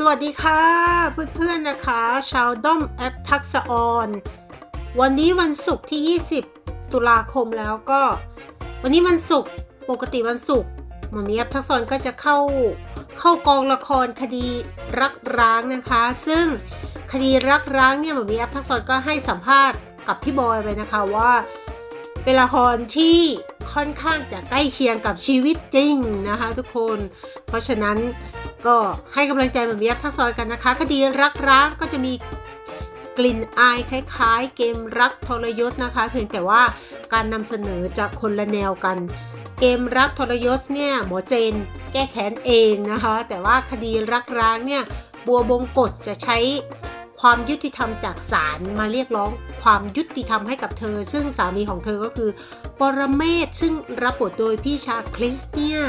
สวัสดีค่ะ เพื่อนๆนะคะ ชาวด้อมแอปทักษะออน วันนี้วันศุกร์ที่ 20 ตุลาคมแล้วก็ วันนี้วันศุกร์ปกติวันศุกร์หมอมีแอปทักษะออนก็จะเข้าเข้ากองละครคดีรักร้างนะคะ ซึ่งคดีรักร้างเนี่ยหมอมีแอปทักษะออนก็ให้สัมภาษณ์กับพี่บอยไปนะคะว่าเป็นละครที่ค่อนข้างจะใกล้เคียงกับชีวิตจริงนะคะ ทุกคน เพราะฉะนั้น ก็ให้กำลังใจแบบนี้ทักซอยกันนะคะ คดีรักร้างก็จะมีกลิ่นอายคล้ายๆ เกมรักทรยศนะคะ เพียงแต่ว่าการนำเสนอจะคนละแนวกัน เกมรักทรยศเนี่ยหมอเจนแก้แค้นเองนะคะ แต่ว่าคดีรักร้างเนี่ยบัวบงกฎจะใช้ความยุติธรรมจากศาลมาเรียกร้องความยุติธรรมให้กับเธอ ซึ่งสามีของเธอก็คือปรเมศซึ่งรับบทโดยพี่ชาคริสเนี่ย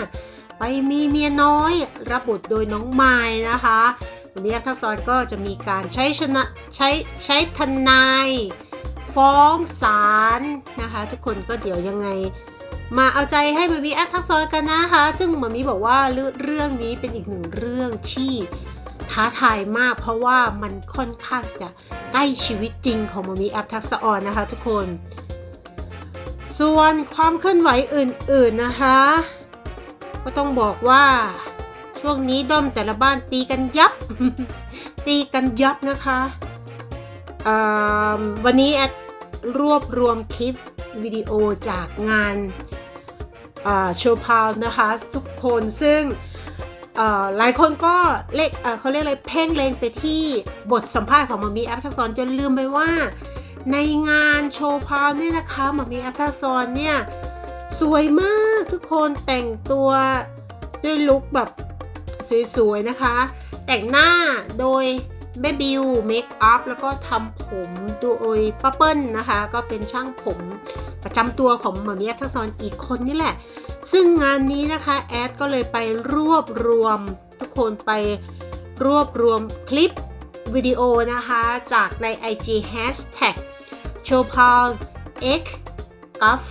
ไปมีเมียน้อย รับบทโดยน้องไม้นะคะวันนี้ทักษรก็จะมีการใช้ชนะใช้ใช้ทนาย ฟ้องศาลนะคะ ทุกคนก็เดี๋ยวยังไง มาเอาใจให้มามีแอปทักษรกันนะคะ ซึ่งมามีบอกว่าเรื่องนี้เป็นอีกหนึ่งเรื่องที่ท้าทายมากเพราะว่ามันค่อนข้างจะใกล้ชีวิตจริงของมามีแอปทักษออนนะคะทุกคน ส่วนความเคลื่อนไหวอื่นๆนะคะ ก็ต้องบอกว่า ช่วงนี้ด้อมแต่ละบ้านตีกันยับ ตีกันยับนะคะวันนี้แอดรวบรวมคลิปวิดีโอจากงานโชว์พาวนะคะ ทุกคนซึ่งหลายคนก็เลขเอ่อเขาเรียกอะไรเพ่งเลงไปที่บทสัมภาษณ์ของมามีแอปทักษรจนลืมไปว่า ในงานโชว์พาวเนี่ยนะคะมามีแอปทักษรเนี่ย สวยมากทุกคนแต่งตัวด้วยลุคแบบสวยๆนะคะ แต่งหน้าโดยแม่บิวเมคอัพแล้วก็ทำผมโดยป้าเปิ้ลนะคะ ก็เป็นช่างผมประจำตัวของหมอมีแอปทักษรอีกคนนี่แหละ ซึ่งงานนี้นะคะแอดก็เลยไปรวบรวมทุกคนไปรวบรวมคลิปวิดีโอนะคะ จากใน IG Hashtag c h o p a l x g u f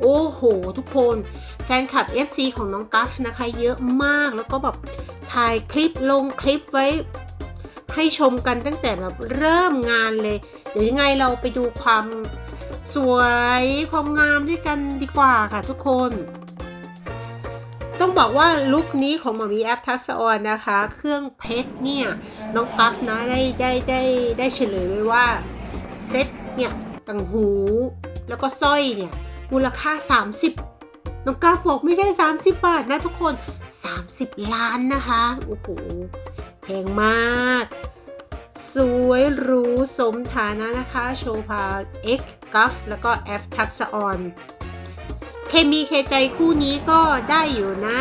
โอ้โห ทุกคนแฟนคลับ FC ของน้องกัฟนะคะ เยอะมากแล้วก็แบบถ่ายคลิปลงคลิปไว้ ให้ชมกันตั้งแต่แบบเริ่มงานเลย เดี๋ยวยังไงเราไปดูความสวยความงามด้วยกันดีกว่าค่ะทุกคน ต้องบอกว่าลุคนี้ของมอมีแอปทัสออนนะคะ เครื่องเพชรเนี่ย น้องกัฟนะได้ได้ได้ได้เฉลยไว้ว่าเซ็ตเนี่ยต่างหู แล้วก็สร้อยเนี่ย มูลค่า 30 น้องกาฟอกไม่ใช่ 30 บาทนะทุกคน 30 ล้านนะคะ โอ้โหแพงมาก สวยหรูสมฐานะนะคะ โชพา X กัฟแล้วก็แอฟทักษออนเคมีเคใจคู่นี้ก็ได้อยู่นะ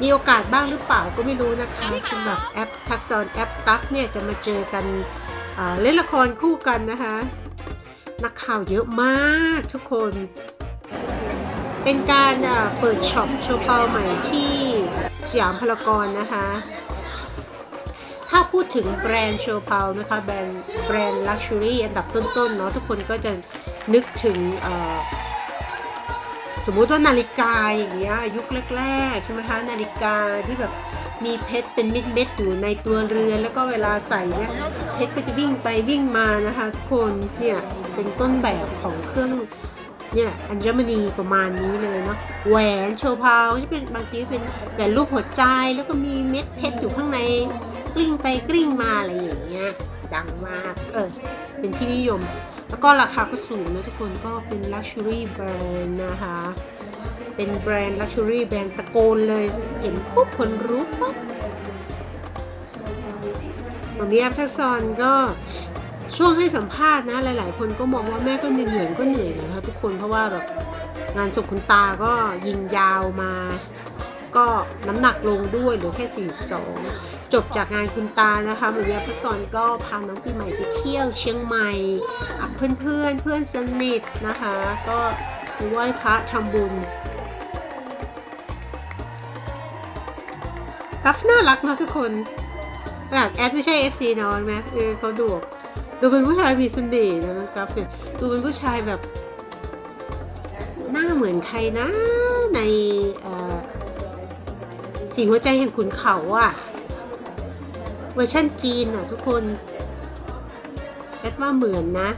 มีโอกาสบ้างหรือเปล่าก็ไม่รู้นะคะสำหรับแอปทักษอนแอปกัฟเนี่ยจะมาเจอกันเล่นละครคู่กันนะคะ นักข่าวเยอะมากทุกคน เป็นการอ่าเปิดช็อปโชว์พาวใหม่ที่สยามพารากอนนะคะ ถ้าพูดถึงแบรนด์โชว์พาวนะคะแบรนด์แบรนด์ลักชัวรี่อันดับต้นๆเนาะทุกคนก็จะนึกถึงสมมุติว่านาฬิกาอย่างเงี้ยยุคแรกๆใช่ไหมคะนาฬิกาที่แบบมีเพชรเป็นเม็ดๆอยู่ในตัวเรือน แล้วก็เวลาใส่เนี่ยเพชรก็จะวิ่งไปวิ่งมานะคะทุกคนเนี่ย เป็นต้นแบบของเครื่องเนี่ยอัญมณีประมาณนี้เลยเนาะแหวนโชว์พาวจะเป็นบางทีเป็นแหวนรูปหัวใจแล้วก็มีเม็ดเพชรอยู่ข้างในกลิ้งไปกลิ้งมาอะไรอย่างเงี้ยดังมากเออเป็นที่นิยม แล้วก็ราคาก็สูงนะทุกคนก็เป็น Luxury Brand นะคะ เป็นแบรนด์ Luxury แบรนด์ตะโกนเลยเห็นปุ๊บคนรู้ปุ๊บวันนี้แอปทักซอนก็ ช่วงให้สัมภาษณ์นะหลาย ๆ คนก็มองว่าแม่ก็เหนื่อยก็เหนื่อยนะคะทุกคนเพราะว่าแบบงานศพคุณตาก็ยิงยาวมา ก็น้ำหนักลงด้วยเหลือแค่ 42 จบจากงานคุณตานะคะเหมือนยาพักซอนก็พาน้องปีใหม่ไปเที่ยวเชียงใหม่กับเพื่อนๆเพื่อนสนิทนะคะ ก็ไปไหว้พระทำบุญกัฟน่ารักเนอะทุกคนแต่แอดไม่ใช่ FC น้องนะเออเขาดูแบบ ดูเป็นผู้ชายมีเสน่ห์นะน้องกัฟเนี่ยดูเป็นผู้ชายแบบหน้าเหมือนใครนะในสีหัวใจแห่งขุนเขาอะเวอร์ชันจีนอะทุกคนแอดว่าเหมือนนะ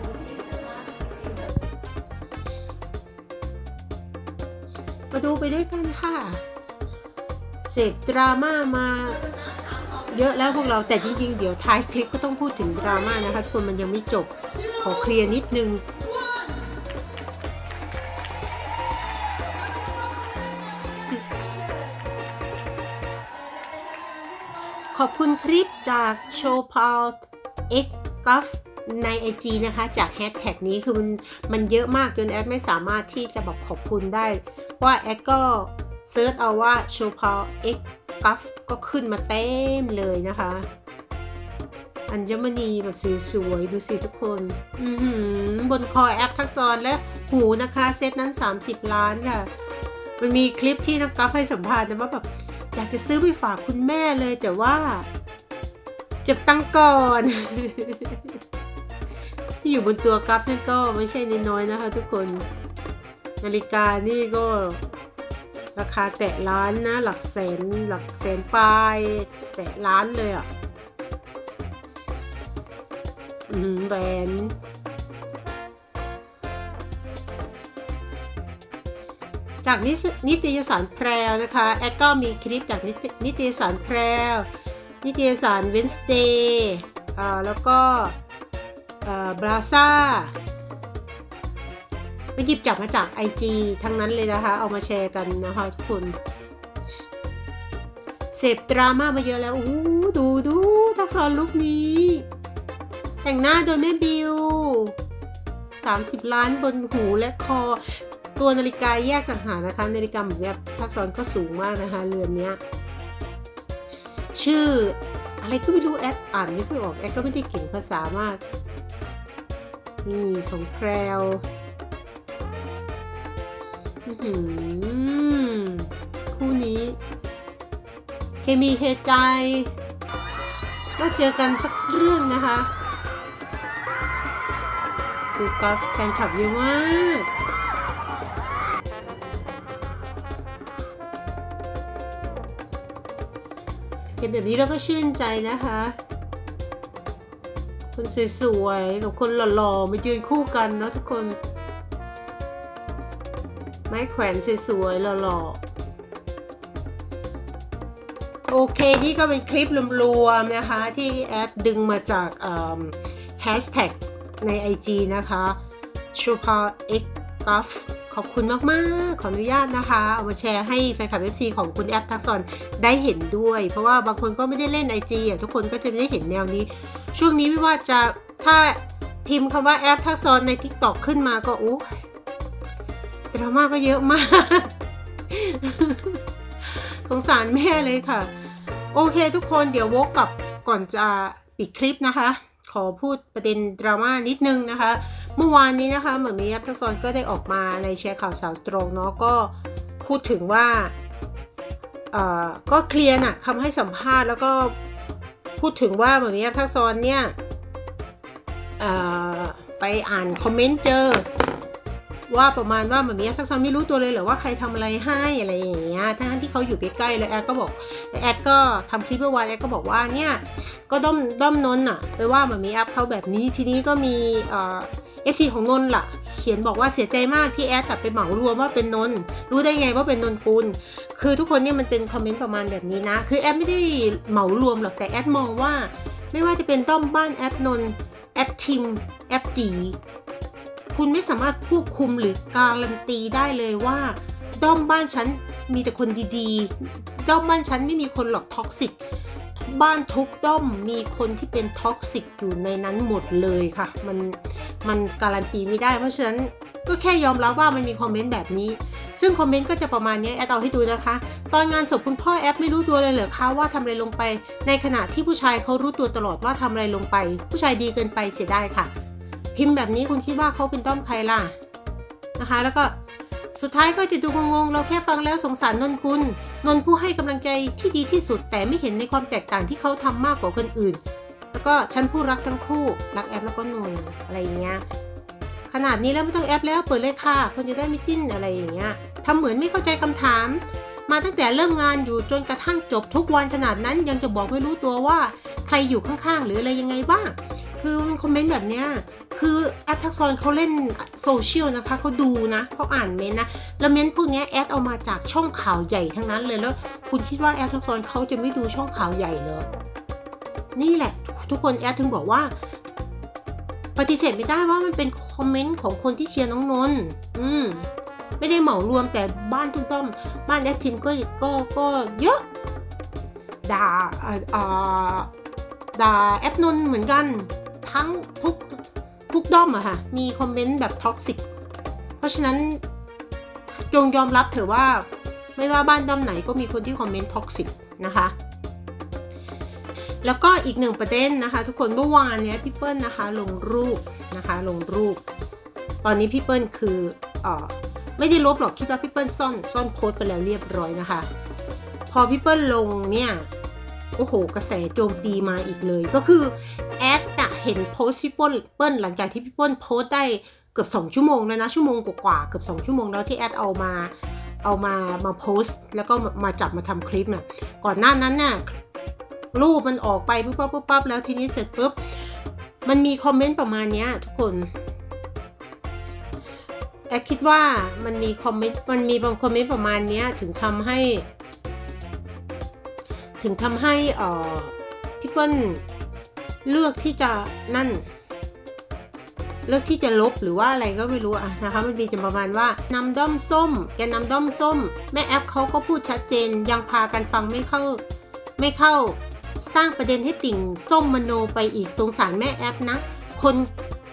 มาดูไปด้วยกันค่ะ เสพดราม่ามา เยอะแล้วพวกเราแต่จริง ๆ เดี๋ยวท้ายคลิปก็ต้องพูดถึงดราม่านะคะทุกคนมันยังไม่จบขอเคลียร์นิดนึงขอบคุณคลิปจากโชว์พาล X g u f ใน IG นะคะ จากแฮชแท็กนี้คือมันมันเยอะมากจนแอดไม่สามารถที่จะบอกขอบคุณได้ ว่าแอดก็เซิร์ชเอาว่าโชว์พาล X g u f ก็ขึ้นมาเต็มเลยนะคะ อัญมณีแบบสวยๆดูสิทุกคน อืบนคอแอปทักษรและหูนะคะเซตนั้น 30 ล้านค่ะ มันมีคลิปที่นักกราฟให้สัมภาษณ์นะว่าแบบอยากจะซื้อไปฝากคุณแม่เลยแต่ว่า เก็บตังก่อนที่อยู่บนตัวกราฟนี่นก็ไม่ใช่น้อยๆนะคะทุกคน นาฬิกานี่ก็ ราคาแตะล้านนะ หลักแสนหลักแสนปลายแตะล้านเลยอะอืมแหวนจากนิตยสารแพรวนะคะ แอดก็มีคลิปจากนิตยสารแพรว นิตยสาร Wednesday อ่าแล้วก็บราซ่า ก็หยิบจับมาจาก IG ทั้งนั้นเลยนะคะ เอามาแชร์กันนะคะทุกคน เสพดราม่ามาเยอะแล้ว อู้ดูดูทักษรลุกนี้ แต่งหน้าโดยแม่บิว 30 ล้านบนหูและคอ ตัวนาฬิกาแยกต่างหากนะคะ นาฬิกาแบบนี้ทักษรก็สูงมากนะคะเรือนนี้ชื่ออะไรก็ไม่รู้แอดอ่านไม่ค่อยออกแอดก็ไม่ได้เก่งภาษามาก นี่ของแพรว คู่นี้ เคมีเคใจก็เจอกันสักเรื่องนะคะดูกอล์ฟแฟนคลับเยอะมากเห็นแบบนี้เราก็ชื่นใจนะคะ คนสวยๆกับคนหล่อๆมายืนคู่กันเนาะทุกคน ไม้แขวนสวยๆหล่อๆ โอเค นี่ก็เป็นคลิปรวมๆนะคะ ที่แอดดึงมาจากแฮชแท็กใน IG นะคะ s h u p a x g u f ขอบคุณมากๆ ขออนุญาตนะคะ เอามาแชร์ให้แฟนคลับ FC ของคุณแอปทักษรได้เห็นด้วย เพราะว่าบางคนก็ไม่ได้เล่น IG อะทุกคนก็จะไม่ได้เห็นแนวนี้ ช่วงนี้ไม่ว่าจะถ้าพิมพ์คำว่าแอปทักษรใน TikTok ขึ้นมาก็อู้ ดราม่าก็เยอะมาก สงสารแม่เลยค่ะ โอเคทุกคนเดี๋ยววกกลับก่อนจะปิดคลิปนะคะ ขอพูดประเด็นดราม่านิดนึงนะคะ เมื่อวานนี้นะคะเหมือนมีแอปทักษรก็ได้ออกมาในแชร์ข่าวสาวตรงเนาะก็พูดถึงว่าก็เคลียร์น่ะคำให้สัมภาษณ์แล้วก็พูดถึงว่าเหมือนมีแอปทักษรเนี่ยไปอ่านคอมเมนต์เจอ ว่าประมาณว่าเหมือนมีแอปทักษรไม่รู้ตัวเลยเหรอว่าใครทำอะไรให้อะไรอย่างเงี้ยทั้งที่เขาอยู่ใกล้ๆแล้วแอดก็บอกแอดก็ทำคลิปเมื่อวานแอดก็บอกว่าเนี่ยก็ด้อมด้อมนนท์อะไปว่าเหมือนมีแอปเขาแบบนี้ทีนี้ก็มีเอ่อ FC ของนนท์ล่ะ เขียนบอกว่าเสียใจมากที่แอดตัดไปเหมารวมว่าเป็นนนท์รู้ได้ไงว่าเป็นนนกุลคือทุกคนเนี่ยมันเป็นคอมเมนต์ประมาณแบบนี้นะ คือแอดไม่ได้เหมารวมหรอกแต่แอดมองว่า ไม่ว่าจะเป็นต้อมบ้านแอปนนท์แอปทิมแอปจี คุณไม่สามารถควบคุมหรือการันตีได้เลยว่าด้อมบ้านฉันมีแต่คนดีๆ ด้อมบ้านฉันไม่มีคนหรอกท็อกซิก บ้านทุกด้อมมีคนที่เป็นท็อกซิกอยู่ในนั้นหมดเลยค่ะ มันมันการันตีไม่ได้ เพราะฉะนั้นก็แค่ยอมรับว่ามันมีคอมเมนต์แบบนี้ ซึ่งคอมเมนต์ก็จะประมาณนี้แอดเอาให้ดูนะคะ ตอนงานศพคุณพ่อแอปไม่รู้ตัวเลยเหรอคะว่าทำอะไรลงไป ในขณะที่ผู้ชายเขารู้ตัวตลอดว่าทำอะไรลงไป ผู้ชายดีเกินไปเสียได้ค่ะ พิมพ์แบบนี้คุณคิดว่าเขาเป็นด้อมใครล่ะนะคะ แล้วก็สุดท้ายก็จะดูงงๆ เราแค่ฟังแล้วสงสารนนกุลนนผู้ให้กำลังใจที่ดีที่สุด แต่ไม่เห็นในความแตกต่างที่เขาทำมากกว่าคนอื่น แล้วก็ฉันผู้รักทั้งคู่ รักแอปแล้วก็นนอะไรอย่างเงี้ยขนาดนี้แล้วไม่ต้องแอปแล้วเปิดเลยค่ะคนจะได้ไม่จิ้นอะไรอย่างเงี้ยทำเหมือนไม่เข้าใจคำถาม มาตั้งแต่เริ่มงานอยู่จนกระทั่งจบทุกวันขนาดนั้นยังจะบอกไม่รู้ตัวว่า ใครอยู่ข้างๆ หรืออะไรยังไงบ้าง คือมันคอมเมนต์แบบเนี้ย คือแอดทักซอนเขาเล่นโซเชียลนะคะเขาดูนะเขาอ่านเมนนะ แล้วเมนพวกนี้แอดเอามาจากช่องข่าวใหญ่ทั้งนั้นเลยแล้ว คุณคิดว่าแอดทักซอนเขาจะไม่ดูช่องข่าวใหญ่เหรอนี่แหละ ทุกคนแอดถึงบอกว่า ปฏิเสธไม่ได้ว่ามันเป็นคอมเมนต์ของคนที่เชียร์น้องนนท์อืมไม่ได้เหมารวมแต่บ้านทุกต้อมบ้านแอดทิมก็ก็ก็เยอะด่าอ่าอ่าด่าแอปนนเหมือนกัน ทั้งทุก ทุกด้อมอะค่ะ มีคอมเมนต์แบบท็อกซิก เพราะฉะนั้นจงยอมรับเถอะว่าไม่ว่าบ้านด้อมไหนก็มีคนที่คอมเมนต์ท็อกซิกนะคะ แล้วก็อีกหนึ่งประเด็นนะคะ ทุกคนเมื่อวานเนี้ยพี่เปิ้ลนะคะลงรูปนะคะลงรูป ตอนนี้พี่เปิ้ลคือเออไม่ได้ลบหรอกคิดว่าพี่เปิ้ลซ่อนซ่อนโพสต์ไปแล้วเรียบร้อยนะคะ พอพี่เปิ้ลลงเนี่ยโอ้โหกระแสโจมตีมาอีกเลยก็คือแอด เห็นโพสต์พี่เปิ้ลเปิ้ลหลังจากที่พี่เปิ้ลโพสต์ได้เกือบ 2 ชั่วโมงแล้วนะ ชั่วโมงกว่าเกือบ 2 ชั่วโมงแล้วที่แอดเอามาเอามามาโพสต์แล้วก็มาจับมาทำคลิปน่ะก่อนหน้านั้นน่ะรูปมันออกไปปุ๊บปั๊บปุ๊บปั๊บแล้วทีนี้เสร็จปุ๊บมันมีคอมเมนต์ประมาณนี้ทุกคนแอดคิดว่ามันมีคอมเมนต์มันมีบางคอมเมนต์ประมาณนี้ถึงทำให้ ถึงทำให้อ่อพี่เปิ้ล เลือกที่จะนั่น เลือกที่จะลบหรือว่าอะไรก็ไม่รู้อะนะคะ มันมีจะประมาณว่านำด้อมส้ม แกนำด้อมส้ม แม่แอปเขาก็พูดชัดเจนยังพากันฟังไม่เข้าไม่เข้าสร้างประเด็นให้ติ่งส้มมโนไปอีกสงสารแม่แอปนะ คน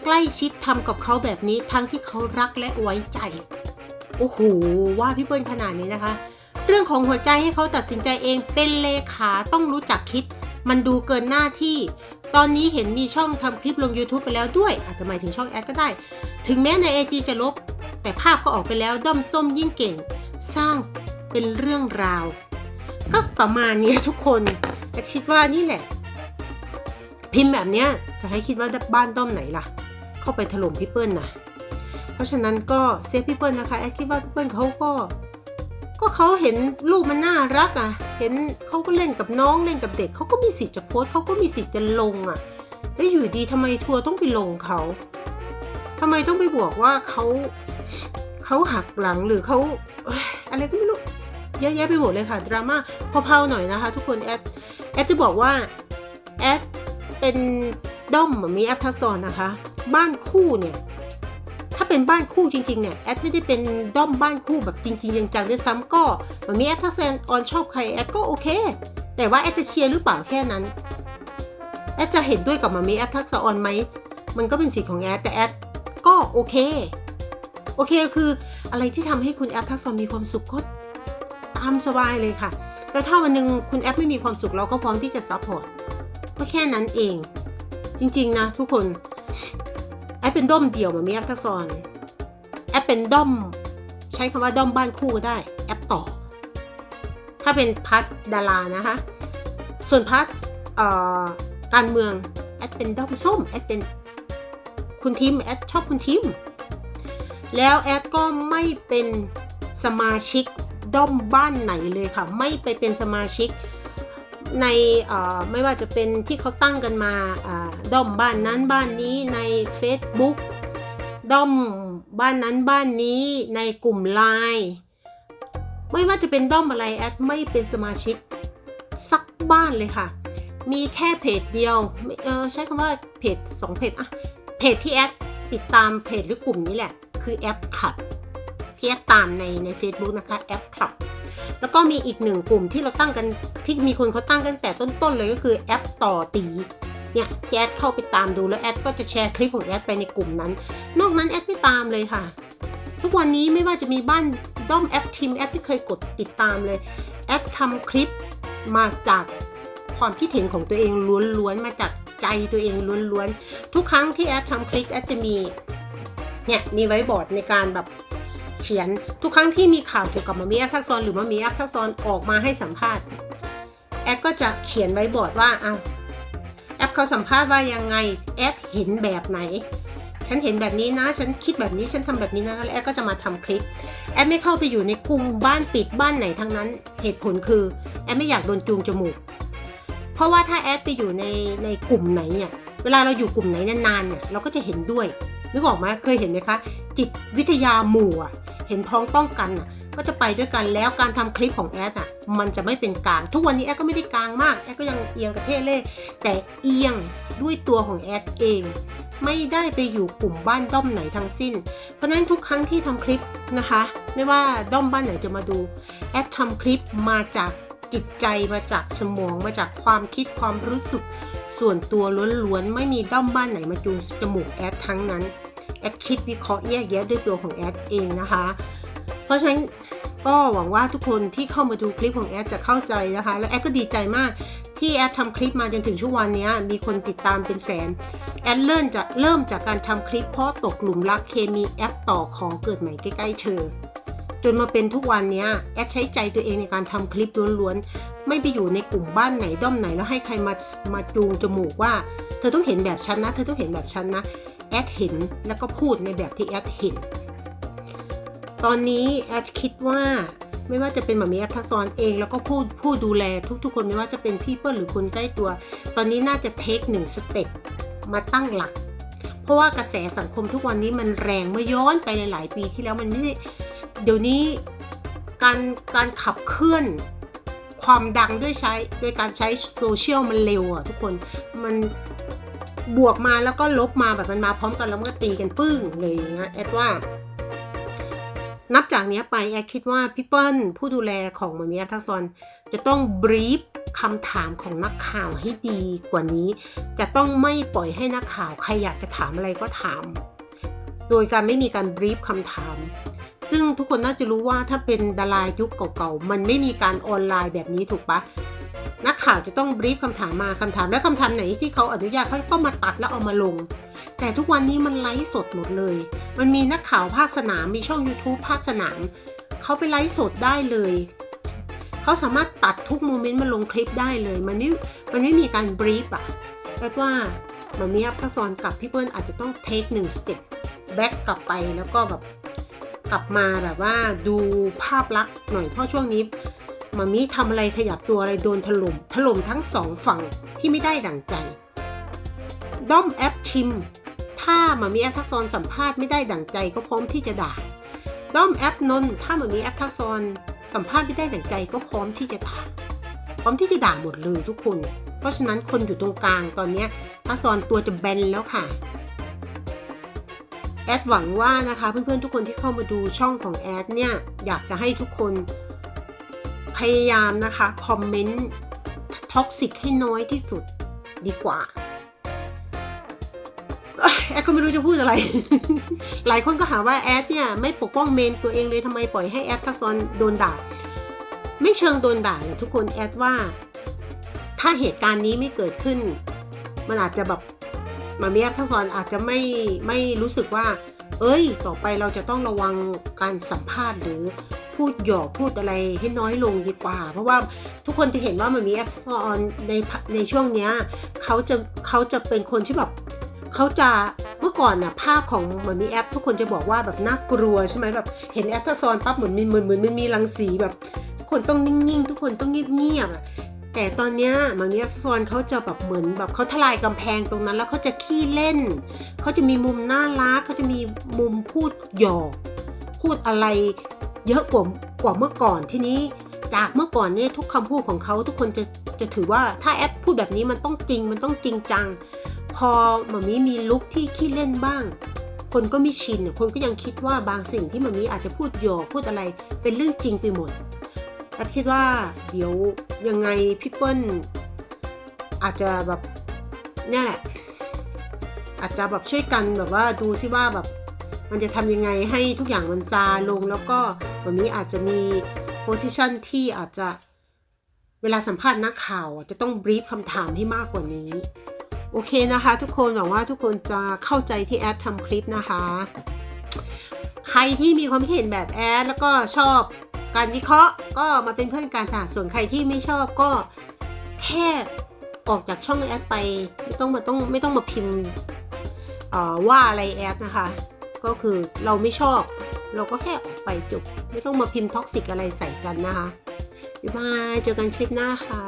ใกล้ชิดทำกับเขาแบบนี้ทั้งที่เขารักและไว้ใจ โอ้โห ว่าพี่เปิ้ลขนาดนี้นะคะ เรื่องของหัวใจให้เขาตัดสินใจเองเป็นเลขาต้องรู้จักคิด มันดูเกินหน้าที่ ตอนนี้เห็นมีช่องทำคลิปลง YouTube ไปแล้วด้วย อาจจะหมายถึงช่องแอดก็ได้ ถึงแม้ใน AG จะลบ แต่ภาพก็ออกไปแล้วด้อมส้มยิ่งเก่ง สร้างเป็นเรื่องราว ก็ประมาณนี้ทุกคนแต่คิดว่านี่แหละ พิมพ์แบบนี้จะให้คิดว่าบ้านด้อมไหนล่ะ เข้าไปถล่มพี่เปิ้ลนะเพราะฉะนั้นก็เซฟพี่เปิ้ลนะคะแอดคิดว่าพี่เปิ้ลเขาก็ ก็เขาเห็นลูกมันน่ารักอะ่ะ เห็นเขาก็เล่นกับน้องเล่นกับเด็กเขาก็มีสิทธิ์จะโพสเขาก็มีสิทธิ์จะลงอะ่ะ แล้วอยู่ดีทำไมทัวร์ต้องไปลงเขาทำไมต้องไปบอกว่าเขาเขาหักหลังหรือเขาอะไรก็ไม่รู้เยอะแยะไปหมดเลยค่ะดราม่าพอๆหน่อยนะคะ ทุกคนแอดแอดจะบอกว่าแอดเป็นด้อมเหมือนมีแอปทักษรนะคะ บ้านคู่เนี่ย ถ้าเป็นบ้านคู่จริงๆเนี่ยแอดไม่ได้เป็นด้อมบ้านคู่แบบจริงๆจังๆด้วยซ้ำก็มันมีแอดทักษรออนชอบใครแอดก็โอเค แต่ว่าแอดจะเชียร์หรือเปล่าแค่นั้นแอดจะเห็นด้วยกับมามีแอดทักษออนไหมมันก็เป็นสิทธิ์ของแอดแต่แอดก็โอเคโอเคคืออะไรที่ทำให้คุณแอปทักษรมีความสุขก็ตามสบายเลยค่ะแล้วถ้าวันหนึ่งคุณแอปไม่มีความสุขเราก็พร้อมที่จะซัพพอร์ตก็แค่นั้นเอง จริงๆนะทุกคน เป็นด้อมเดี่ยวมือนมีแอปทักษรแอปเป็นด้อม ใช้คำว่าด้อมบ้านคู่ก็ได้ แอปต่อ ถ้าเป็นพัสดารานะคะ ส่วนพัสการเมืองแอดเป็นด้อมส้มแอดเป็นคุณทิมแอดชอบคุณทิมแล้วแอดก็ไม่เป็นสมาชิกด้อมบ้านไหนเลยค่ะ ไม่ไปเป็นสมาชิก ในไม่ว่าจะเป็นที่เขาตั้งกันมาด้อมบ้านนั้นบ้านนี้ใน Facebook ด้อมบ้านนั้นบ้านนี้ในกลุ่มไลน์ไม่ว่าจะเป็นด้อมอะไรแอดไม่เป็นสมาชิกสักบ้านเลยค่ะ มีแค่เพจเดียวเออใช้คำว่าเพจสองเพจอะเพจที่แอดติดตามเพจหรือกลุ่มนี้แหละ คือแอปคลับที่แอดตามในใน Facebook นะคะแอปคลับ แล้วก็มีอีกหนึ่งกลุ่มที่เราตั้งกันที่มีคนเขาตั้งกันแต่ต้นๆเลยก็คือแอปต่อตีเนี่ยแอดเข้าไปตามดูแล้วแอดก็จะแชร์คลิปของแอดไปในกลุ่มนั้น นอกนั้นแอดไม่ตามเลยค่ะ ทุกวันนี้ไม่ว่าจะมีบ้านด้อมแอปทีมแอปที่เคยกดติดตามเลยแอดทำคลิปมาจากความคิดเห็นของตัวเองล้วนๆมาจากใจตัวเองล้วนๆทุกครั้งที่แอดทำคลิปแอดจะมีเนี่ยมีไว้บอร์ดในการแบบ เขียนทุกครั้งที่มีข่าวเกี่ยวกับมามีแอปทักษรหรือมามีแอปทักษรออกมาให้สัมภาษณ์แอดก็จะเขียนไว้บอร์ดว่าอ้าวแอปเขาสัมภาษณ์ว่ายังไงแอดเห็นแบบไหนฉันเห็นแบบนี้นะ ฉันคิดแบบนี้ ฉันทำแบบนี้นะแล้วแอดก็จะมาทำคลิป แอดไม่เข้าไปอยู่ในกลุ่มบ้านปิดบ้านไหนทั้งนั้น เหตุผลคือ แอดไม่อยากโดนจูงจมูก เพราะว่าถ้าแอดไปอยู่ในในกลุ่มไหนเนี่ย เวลาเราอยู่กลุ่มไหนนานๆเนี่ย เราก็จะเห็นด้วย นึกออกไหมเคยเห็นไหมคะ จิตวิทยาหมู่อะ เห็นพ้องต้องกันอะก็จะไปด้วยกันแล้วการทำคลิปของแอดอะมันจะไม่เป็นกลาง ทุกวันนี้แอดก็ไม่ได้กลางมากแอดก็ยังเอียงกระเทเล่แต่เอียงด้วยตัวของแอดเอง ไม่ได้ไปอยู่กลุ่มบ้านด้อมไหนทั้งสิ้น เพราะฉะนั้นทุกครั้งที่ทำคลิปนะคะ ไม่ว่าด้อมบ้านไหนจะมาดูแอดทำคลิปมาจากจิตใจมาจากสมองมาจากความคิดความรู้สึก ส่วนตัวล้วนๆไม่มีด้อมบ้านไหนมาจูงจมูกแอดทั้งนั้น แอดคิดวิเคราะห์แยกแยะด้วยตัวของแอดเองนะคะ เพราะฉะนั้นก็หวังว่าทุกคนที่เข้ามาดูคลิปของแอดจะเข้าใจนะคะ และแอดก็ดีใจมากที่แอดทำคลิปมาจนถึงช่วงวันนี้มีคนติดตามเป็นแสน แอดเริ่มจะเริ่มจากการทำคลิปเพราะตกหลุมรักเคมีแอปต่อขอเกิดใหม่ใกล้ๆเธอจนมาเป็นทุกวันนี้แอดใช้ใจตัวเองในการทำคลิปล้วนๆ ไม่ไปอยู่ในกลุ่มบ้านไหนด้อมไหนแล้วให้ใครมามาจูงจมูกว่า เธอต้องเห็นแบบฉันนะ เธอต้องเห็นแบบฉันนะ แอดเห็นแล้วก็พูดในแบบที่แอดเห็น ตอนนี้แอดคิดว่าไม่ว่าจะเป็นหมามีแอปทักษรเองแล้วก็ผู้ผู้ดูแลทุกๆ คนไม่ว่าจะเป็นพี่เปิ้ลหรือคนใกล้ตัว ตอนนี้น่าจะเทคหนึ่งสเต็ปมาตั้งหลัก เพราะว่ากระแสสังคมทุกวันนี้มันแรงเมื่อย้อนไปหลายๆ ปีที่แล้วมันไม่ได้เดี๋ยวนี้การการขับเคลื่อนความดังด้วยใช้ด้วยการใช้โซเชียลมันเร็วอะทุกคนมัน บวกมาแล้วก็ลบมาแบบมันมาพร้อมกันแล้วมันก็ตีกันปึ้งเลยอย่างเงี้ยแอดว่า นับจากเนี้ยไปแอดคิดว่าพี่เปิ้ลผู้ดูแลของมามีแอปทักษรจะต้องบรีฟคำถามของนักข่าวให้ดีกว่านี้ จะต้องไม่ปล่อยให้นักข่าวใครอยากจะถามอะไรก็ถาม โดยการไม่มีการบรีฟคำถามซึ่งทุกคนน่าจะรู้ว่าถ้าเป็นดารายุคเก่าๆ มันไม่มีการออนไลน์แบบนี้ถูกปะ นักข่าวจะต้องบรีฟคำถามมาคำถามและคำถามไหนที่เขาอนุญาตเขาก็มาตัดแล้วเอามาลง แต่ทุกวันนี้มันไลฟ์สดหมดเลย มันมีนักข่าวภาคสนามมีช่อง YouTube ภาคสนาม เขาไปไลฟ์สดได้เลย เขาสามารถตัดทุกโมเมนต์มาลงคลิปได้เลยมันไม่มันไม่มีการบรีฟอะแปลว่ามันมีอัพทักษรกับพี่เปิ้ลอาจจะต้องเทคหนึ่งสเต็ปแบ็กกลับไปแล้วก็แบบกลับมาแบบว่าดูภาพลักษณ์หน่อยเพราะช่วงนี้ มามีทำอะไรขยับตัวอะไรโดนถล่มถล่มทั้งสองฝั่งที่ไม่ได้ดั่งใจ ด้อมแอปทิม ถ้ามามีแอปทักษรสัมภาษณ์ไม่ได้ดั่งใจก็พร้อมที่จะด่า ด้อมแอปนนท์ถ้ามามีแอปทักษรสัมภาษณ์ไม่ได้ดั่งใจก็พร้อมที่จะด่า พร้อมที่จะด่าหมดเลยทุกคน เพราะฉะนั้นคนอยู่ตรงกลางตอนนี้ทักษรตัวจะแบนแล้วค่ะแอดหวังว่านะคะเพื่อนๆทุกคนที่เข้ามาดูช่องของแอดเนี่ยอยากจะให้ทุกคน พยายามนะคะคอมเมนต์ท็อกซิกให้น้อยที่สุดดีกว่าแอดก็ไม่รู้จะพูดอะไร หลายคนก็หาว่าแอดเนี่ยไม่ปกป้องเมนตัวเองเลยทำไมปล่อยให้แอดทักษรโดนด่า ไม่เชิงโดนด่าเลยทุกคนแอดว่า ถ้าเหตุการณ์นี้ไม่เกิดขึ้น มันอาจจะแบบมามีแอปทักษรอาจจะไม่ไม่รู้สึกว่า เอ้ย ต่อไปเราจะต้องระวังการสัมภาษณ์หรือ พูดหยอกพูดอะไรให้น้อยลงดีกว่า เพราะว่าทุกคนจะเห็นว่ามันมีแอปซอนในในช่วงเนี้ยเขาจะเขาจะเป็นคนที่แบบเขาจะเมื่อก่อนน่ะภาพของเหมือนมีแอป ทุกคนจะบอกว่าแบบน่ากลัวใช่ไหมแบบเห็นแอปทักษรปั๊บเหมือนมีเหมือนเหมือนมันมีรังสีแบบทุกคนต้องนิ่งๆ ทุกคนต้องเงียบๆแต่ตอนเนี้ยมันมีแอปทักษรเขาจะแบบเหมือนแบบเขาทลายกำแพงตรงนั้น แล้วเขาจะขี้เล่นเขาจะมีมุมน่ารักเขาจะมีมุมพูดหยอกพูดอะไร เยอะกว่ากว่าเมื่อก่อนทีนี้ จากเมื่อก่อนเนี่ยทุกคำพูดของเขาทุกคนจะจะถือว่าถ้าแอปพูดแบบนี้มันต้องจริงมันต้องจริงจัง พอมามีมีลุคที่ขี้เล่นบ้าง คนก็ไม่ชินคนก็ยังคิดว่าบางสิ่งที่มามีอาจจะพูดหยอกพูดอะไรเป็นเรื่องจริงไปหมดแอดคิดว่าเดี๋ยวยังไงพี่เปิ้ลอาจจะแบบนี่แหละ อาจจะแบบช่วยกันแบบว่าดูซิว่าแบบ มันจะทำยังไงให้ทุกอย่างมันซาลง แล้วก็วันนี้อาจจะมีโพสิชันที่อาจจะเวลาสัมภาษณ์นักข่าวจะต้องบรีฟคำถามให้มากกว่านี้ โอเคนะคะ ทุกคนหวังว่าทุกคนจะเข้าใจที่แอดทำคลิปนะคะ ใครที่มีความเห็นแบบแอดแล้วก็ชอบการวิเคราะห์ก็มาเป็นเพื่อนกันค่ะส่วนใครที่ไม่ชอบก็แค่ออกจากช่องแอดไป ไม่ต้องมาต้องไม่ต้องมาพิมพ์ว่าอะไรแอดนะคะ ก็คือเราไม่ชอบ เราก็แค่ออกไปจบ ไม่ต้องมาพิมพ์ท็อกซิกอะไรใส่กันนะคะบ๊ายบายเจอกันคลิปหน้าค่ะ